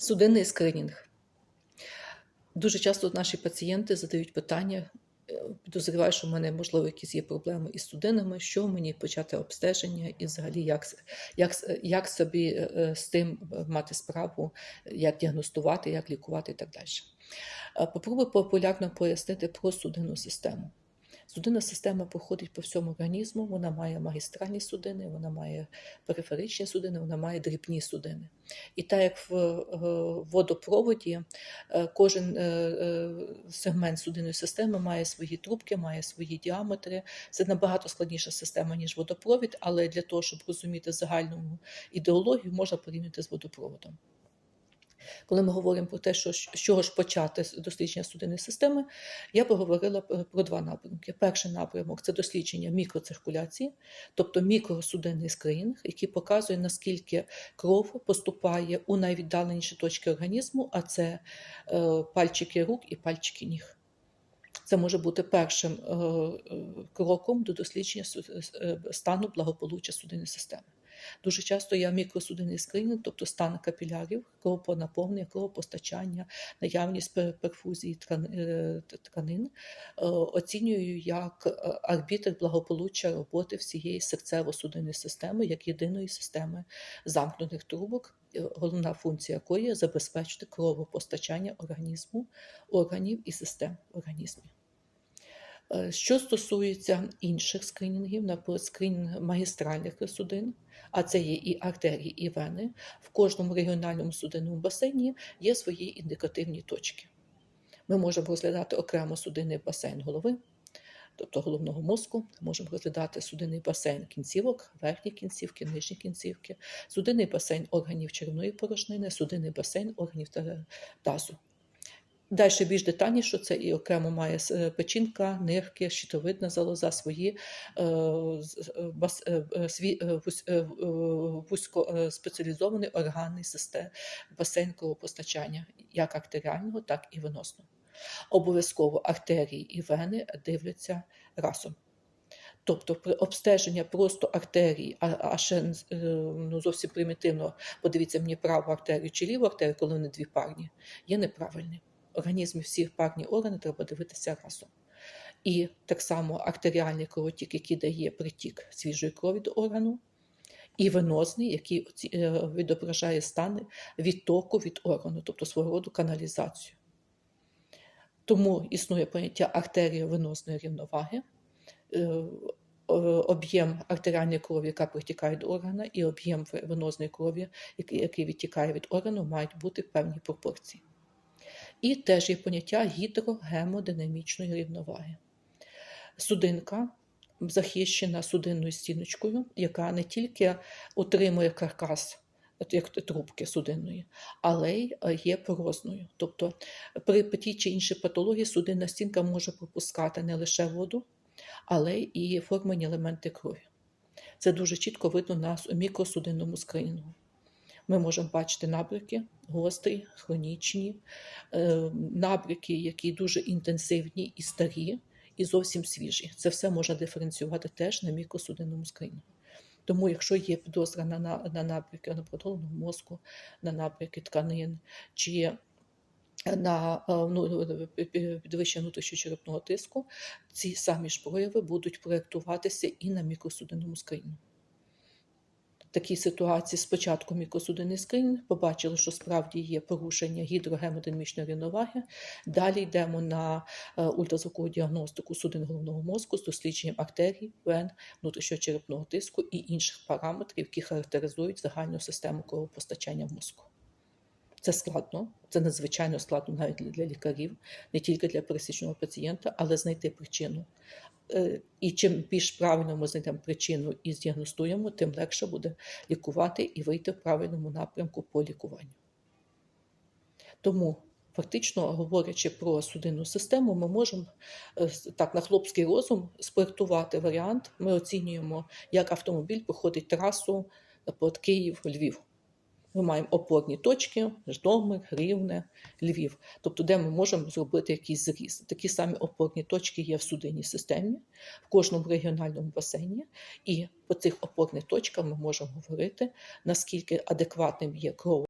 Судинний скринінг. Дуже часто наші пацієнти задають питання, е, підозрюваю, що в мене, можливо, якісь є проблеми із судинами, що мені почати обстеження і взагалі як, як, як собі е, е, з тим мати справу, як діагностувати, як лікувати і так далі. Попробую популярно пояснити про судинну систему. Судинна система проходить по всьому організму, вона має магістральні судини, вона має периферичні судини, вона має дрібні судини. І так як в е, водопроводі е, кожен е, сегмент судинної системи має свої трубки, має свої діаметри. Це набагато складніша система, ніж водопровід, але для того, щоб розуміти загальну ідеологію, можна порівняти з водопроводом. Коли ми говоримо про те, що з чого ж почати дослідження судинної системи, я поговорила про два напрямки. Перший напрямок це дослідження мікроциркуляції, тобто мікросудинний скринінг, який показує, наскільки кров поступає у найвіддаленіші точки організму, а це е, пальчики рук і пальчики ніг. Це може бути першим е, е, кроком до дослідження стану благополуччя судинної системи. Дуже часто я мікросудинний скринінг, тобто стан капілярів, кровонаповнення, кровопостачання, наявність перфузії е, тканин, е, оцінюю як е, арбітр благополуччя роботи всієї серцево-судинної системи як єдиної системи замкнутих трубок, головна функція якої забезпечити кровопостачання організму, органів і систем в організмі. Е, Що стосується інших скринінгів, наприклад, скринінг магістральних судин, а це є і артерії, і вени, в кожному регіональному судинному басейні є свої індикативні точки. Ми можемо розглядати окремо судинний басейн голови, тобто головного мозку, можемо розглядати судинний басейн кінцівок, верхні кінцівки, нижні кінцівки, судинний басейн органів черевної порожнини, судинний басейн органів тазу. Далі більш детальніше це і окремо має е, печінка, нирки, щитовидна залоза, свої е, е, свій е, спеціалізований органний систем, як артеріального, так і веносного. Обов'язково артерії і вени дивляться разом. Тобто при обстеження просто артерії, а, а ще ну, зовсім примітивно, подивіться мені праву артерію чи ліву артерію, коли вони дві парні, є неправильним. Організмі всі парні органи треба дивитися разом. І так само артеріальний кровотік, який дає притік свіжої крові до органу, і венозний, який е, відображає стани відтоку від органу, тобто свого роду каналізацію. Тому існує поняття артеріовенозної рівноваги, е, об'єм артеріальної крові, яка притікає до органа, і об'єм венозної крові, який відтікає від органу, мають бути певні пропорції. І теж є поняття гідрогемодинамічної рівноваги. Судинка захищена судинною стіночкою, яка не тільки утримує каркас, як трубки судинної, але й е, є порозною. Тобто при тій чи іншій патології судинна стінка може пропускати не лише воду, але і формені елементи крові. Це дуже чітко видно на мікросудинному скринінгу. Ми можемо бачити набряки гострі, хронічні, е, набряки, які дуже інтенсивні і старі, і зовсім свіжі. Це все можна диференціювати теж на мікросудинному скринінгу. Тому, якщо є підозра на, на, на набряки головного мозку, на набряки тканин чи на е, ну, підвищення внутрішньочерепного тиску, ці самі ж прояви будуть проєктуватися і на мікросудинному скринінгу. Такій ситуації спочатку мікросудинний скринінг, побачили, що справді є порушення гідрогемодинамічної рівноваги. Далі йдемо на е, ультразвукову діагностику судин головного мозку з дослідженням артерій, вен, внутрішньочерепного тиску і інших параметрів, які характеризують загальну систему кровопостачання в мозку. Це складно, це надзвичайно складно навіть для лікарів, не тільки для пересічного пацієнта, але знайти причину. Е, І чим більш правильно ми знайдемо причину і здіагностуємо, тим легше буде лікувати і вийти в правильному напрямку по лікуванню. Тому, фактично говорячи про судинну систему, ми можемо е, так на хлопський розум спроектувати варіант. Ми оцінюємо, як автомобіль проходить трасу наприклад, Київ-Львів. Ми маємо опорні точки, Ждомир, Рівне, Львів, тобто, де ми можемо зробити якийсь зріз. Такі самі опорні точки є в судинній системі, в кожному регіональному басейні, і по цих опорних точках ми можемо говорити, наскільки адекватним є кров.